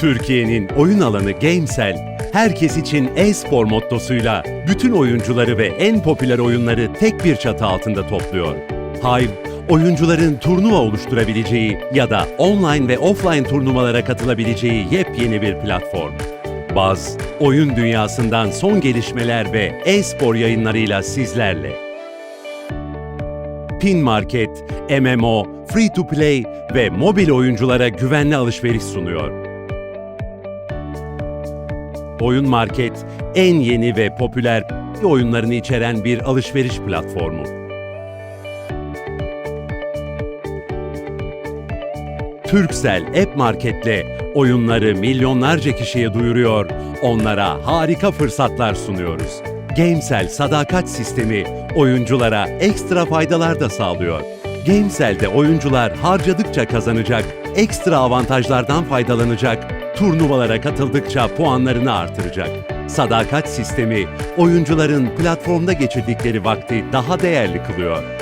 Türkiye'nin oyun alanı Gamesel, herkes için e-spor mottosuyla bütün oyuncuları ve en popüler oyunları tek bir çatı altında topluyor. Hive, oyuncuların turnuva oluşturabileceği ya da online ve offline turnuvalara katılabileceği yepyeni bir platform. Baz, oyun dünyasından son gelişmeler ve e-spor yayınlarıyla sizlerle. Pin Market, MMO, Free to Play ve mobil oyunculara güvenli alışveriş sunuyor. Oyun Market, en yeni ve popüler oyunlarını içeren bir alışveriş platformu. Turkcell App Market'le oyunları milyonlarca kişiye duyuruyor, onlara harika fırsatlar sunuyoruz. Gamesel sadakat sistemi oyunculara ekstra faydalar da sağlıyor. Gamesel'de oyuncular harcadıkça kazanacak, ekstra avantajlardan faydalanacak, turnuvalara katıldıkça puanlarını artıracak. Sadakat sistemi oyuncuların platformda geçirdikleri vakti daha değerli kılıyor.